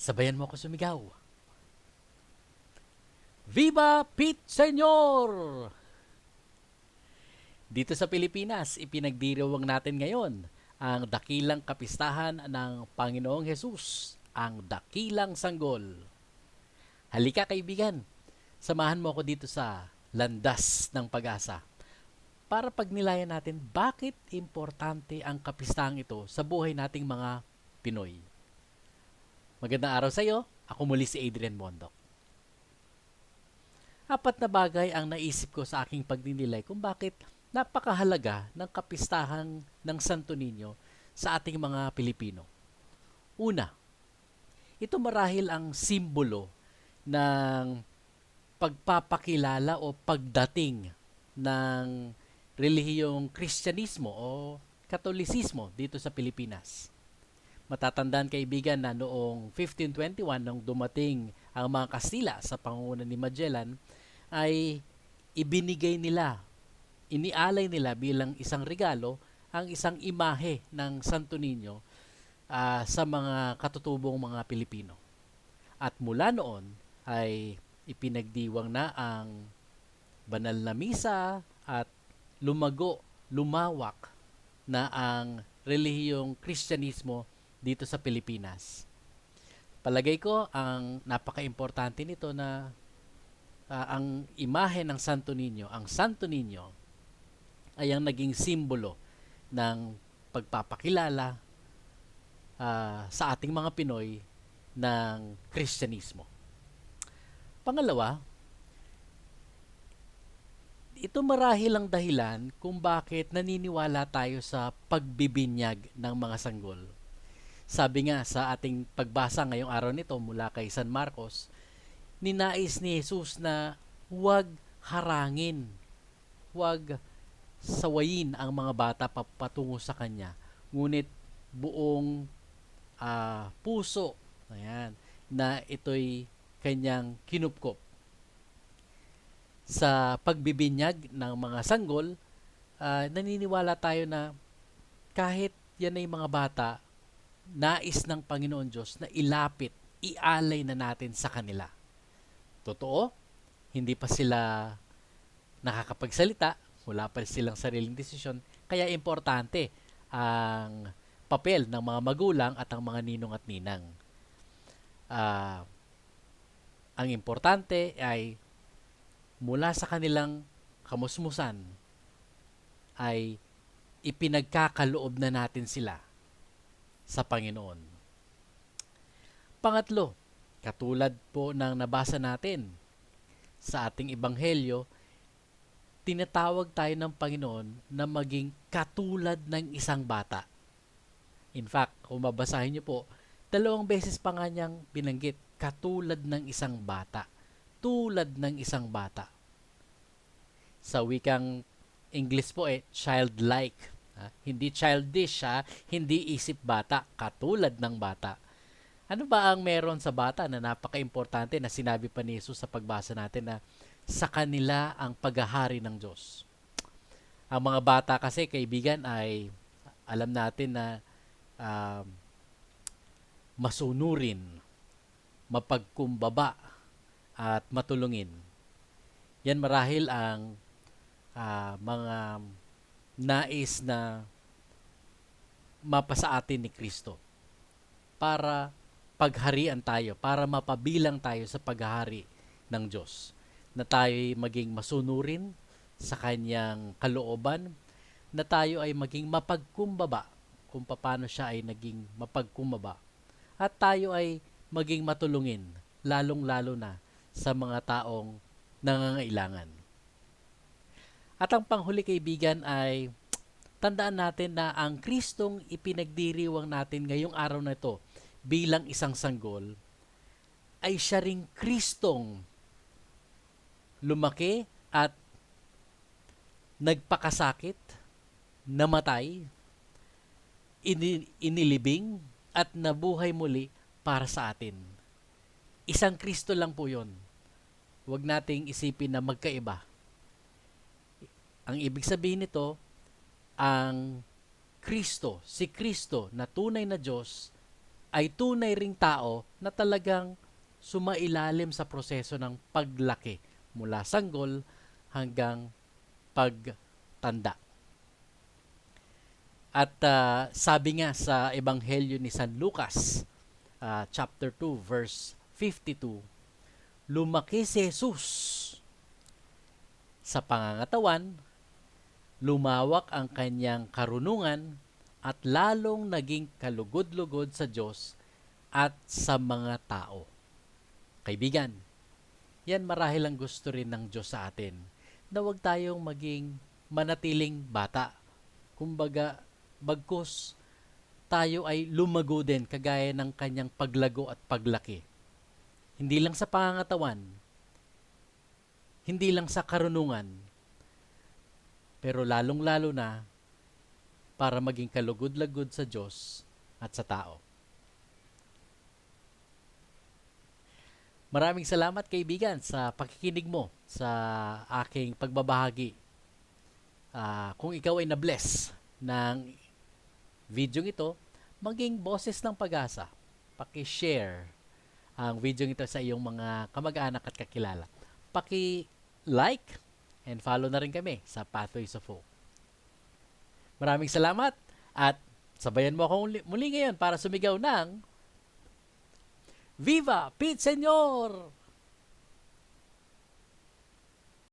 Sabayan mo ako sumigaw. Viva Pete Senyor! Dito sa Pilipinas, ipinagdiriwang natin ngayon ang dakilang kapistahan ng Panginoong Hesus, ang dakilang sanggol. Halika kaibigan, samahan mo ako dito sa landas ng pag-asa para pagnilayan natin bakit importante ang kapistahang ito sa buhay nating mga Pinoy. Magandang araw sa iyo. Ako muli si Adrian Mondok. Apat na bagay ang naisip ko sa aking pagdinilay kung bakit napakahalaga ng kapistahan ng Santo Niño sa ating mga Pilipino. Una, ito marahil ang simbolo ng pagpapakilala o pagdating ng relihiyong Kristyanismo o Katolisismo dito sa Pilipinas. Matatandaan kaibigan na noong 1521 nung dumating ang mga Kastila sa pangunguna ni Magellan ay ibinigay nila, inialay nila bilang isang regalo ang isang imahe ng Santo Niño ah, sa mga katutubong mga Pilipino. At mula noon ay ipinagdiwang na ang banal na misa at lumago, lumawak na ang relihiyong Kristyanismo dito sa Pilipinas. Palagay ko ang napaka-importante nito na ah, ang imahe ng Santo Niño, ang Santo Niño ay ang naging simbolo ng pagpapakilala ah, sa ating mga Pinoy ng Kristyanismo. Pangalawa, ito marahil ang dahilan kung bakit naniniwala tayo sa pagbibinyag ng mga sanggol. Sabi nga sa ating pagbasa ngayong araw nito mula kay San Marcos, ninais ni Jesus na huwag harangin, huwag sawayin ang mga bata papatungo sa Kanya, ngunit buong ah, puso ayan, na ito'y kanyang kinupkop. Sa pagbibinyag ng mga sanggol, ah, naniniwala tayo na kahit yan ay mga bata, nais ng Panginoon Diyos na ilapit, ialay na natin sa kanila. Totoo, hindi pa sila nakakapagsalita, wala pa silang sariling desisyon, kaya importante ang papel ng mga magulang at ang mga ninong at ninang. Ah, ang importante ay mula sa kanilang kamusmusan ay ipinagkakaloob na natin sila sa Panginoon. Pangatlo, katulad po ng nabasa natin sa ating ebanghelyo, tinatawag tayo ng Panginoon na maging katulad ng isang bata. In fact, kung mabasahin niyo po, dalawang beses pa nga niyang binanggit, katulad ng isang bata. Tulad ng isang bata. Sa wikang English po eh, childlike. Hindi childish ha, hindi isip bata, katulad ng bata. Ano ba ang meron sa bata na napaka-importante na sinabi pa ni Jesus sa pagbasa natin na sa kanila ang paghahari ng Diyos. Ang mga bata kasi, kaibigan, ay alam natin na um, masunurin, mapagkumbaba, at matulungin. Yan marahil ang ah, mga nais na mapasa atin ni Kristo para pagharian tayo, para mapabilang tayo sa paghahari ng Diyos. Na tayo maging masunurin sa kanyang kalooban, na tayo ay maging mapagkumbaba kung paano siya ay naging mapagkumbaba. At tayo ay maging matulungin, lalong-lalo na sa mga taong nangangailangan. At ang panghuli kaibigan ay tandaan natin na ang Kristong ipinagdiriwang natin ngayong araw na ito bilang isang sanggol ay siya ring Kristong lumaki at nagpakasakit, namatay, ini- inilibing at nabuhay muli para sa atin. Isang Kristo lang po yon. Huwag nating isipin na magkaiba. Ang ibig sabihin nito, ang Kristo, si Kristo na tunay na Diyos ay tunay ring tao na talagang sumailalim sa proseso ng paglaki mula sanggol hanggang pagtanda. At ah, sabi nga sa Ebanghelyo ni San Lucas, ah, chapter 2, verse 52, lumaki si Jesus sa pangangatawan, lumawak ang kanyang karunungan at lalong naging kalugod-lugod sa Diyos at sa mga tao. Kaibigan, yan marahil ang gusto rin ng Diyos sa atin na huwag tayong maging manatiling bata. Kumbaga, bagkus tayo ay lumago din kagaya ng kanyang paglago at paglaki. Hindi lang sa pangangatawan, hindi lang sa karunungan, pero lalong-lalo na para maging kalugod-lagod sa Diyos at sa tao. Maraming salamat kaibigan sa pakikinig mo sa aking pagbabahagi. Ah, kung ikaw ay na-bless ng video ito, maging boses ng pag-asa. Paki-share ang video ito sa iyong mga kamag-anak at kakilala. Paki-like and follow na rin kami sa Pathways of Hope. Maraming salamat at sabayan mo akong muli- ngayon para sumigaw ng Viva Pete Senyor!